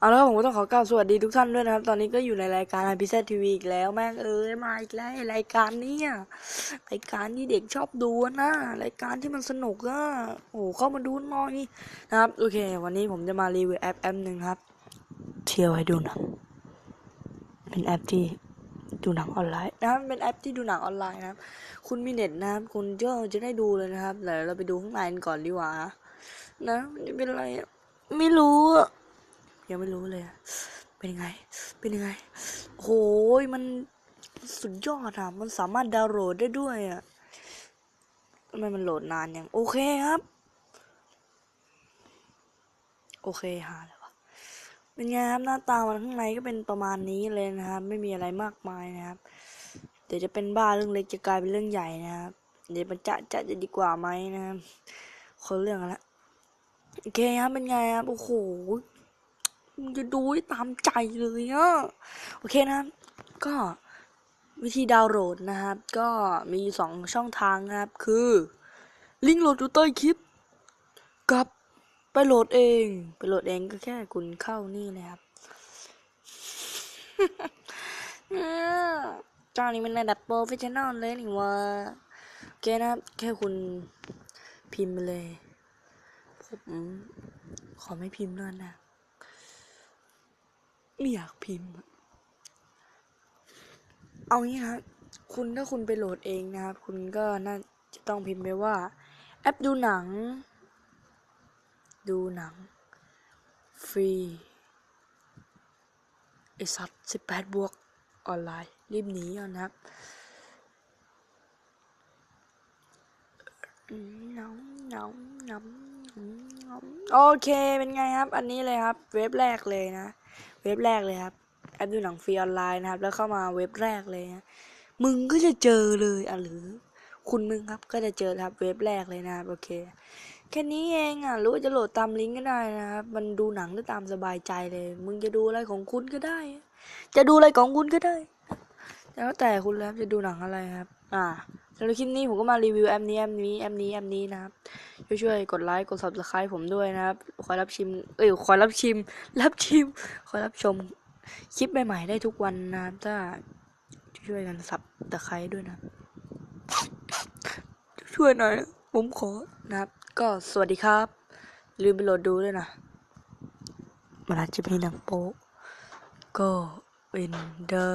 เอาล้วผมก็ต้องขอกล่าวสวัสดีทุกท่านด้วยนะครับ ตอนนี้ก็อยู่ในรายการ i p z TV อีกแล้วแม่งเอ้ยมาอีกแล้วรายการเนี้ยรายการที่เด็กชอบดูนะรายการที่มันสนุกอะโอ้เข้ามาดูหน่อยนะครับโอเค วันนี้ผมจะมารีวิวแอปแอปหนึ่งครับ เที่ยวให้ดูหนังเป็นแอปที่ดูหนังออนไลน์นะครับเป็นแอปที่ดูหนังออนไลน์นะครับ คุณมีเน็ตนะครับคุณก็จะได้ดูเลยนะครับเดี๋ยวเราไปดูข้างในกันก่อนดีกว่านะมันจะเป็นอะไรไม่รู้อะ ยังไม่รู้เลยอะเป็นยังไง เป็นยังไงโหยมันสุดยอดอะมันสามารถดาวน์โหลดได้ด้วยอะทำไมมันโหลดนานยัง โอเคครับ โอเคหาเลยวะเป็นไงครับหน้าตามันข้างในก็เป็นประมาณนี้เลยนะครับ ไม่มีอะไรมากมายนะครับ เดี๋ยวจะเป็นบ้าเรื่องเล็กจะกลายเป็นเรื่องใหญ่นะครับเดี๋ยวมันจะจะจะดีกว่าไหมนะครับคนเรื่องละโอเคครับเป็นไงครับโอ้โห จะดูให้ตามใจเลยอะโอเคนะ ก็วิธีดาวน์โหลดนะครับ ก็มีสองช่องทางนะครับ คือ ลิงก์โหลดอยู่ใต้คลิป กับไปโหลดเอง ไปโหลดเองก็แค่คุณเข้านี่เลยครับเจ้านี้มันระดับโปรเฟชชั่นอลเลยนี่วะโอเคนะครับ แค่คุณพิมพ์ไปเลยผมขอไม่พิมพ์แล้วนะ ไม่อยากพิมพ์ เอางี้ครับ คุณถ้าคุณไปโหลดเองนะครับ คุณก็น่าจะต้องพิมพ์ไปว่า แอปดูหนัง ดูหนัง ฟรีไอสัตว์สิบแปดบวกออนไลน์ รีบหนีก่อนนะครับน้องน้องน้องน้องโอเค เป็นไงครับ อันนี้เลยครับ เว็บแรกเลยนะ เว็บแรกเลยครับแอปดูหนังฟรีออนไลน์นะครับ แล้วเข้ามาเว็บแรกเลยนะมึงก็จะเจอเลยอะหรือ คุณมึงครับก็จะเจอครับเว็บแรกเลยนะครับโอเคแค่นี้เองอะหรือว่าจะโหลดตามลิงก์ก็ได้นะครับมันดูหนังได้ตามสบายใจเลย มึงจะดูอะไรของคุณก็ได้ จะดูอะไรของคุณก็ได้ แล้วแต่คุณแล้วจะดูหนังอะไรครับ อ่าสำหรับคลิปนี้ผมก็มารีวิวแอปนี้แอปนี้แอปนี้แอปนี้นะครับ ช่วยๆ กดไลค์ กด subscribe ผมด้วยนะครับ คอยรับชิม เอ้ย คอยรับชิม รับชิม คอยรับชมคลิปใหม่ๆ ได้ทุกวันนะครับถ้าช่วยกันสับตะไคร้ด้วยนะ ช่วยหน่อย ผมขอนะครับ ก็สวัสดีครับ ลืมไปโหลดดูด้วยนะมันอาจจะมีหนังโป๊ก็เป็นได้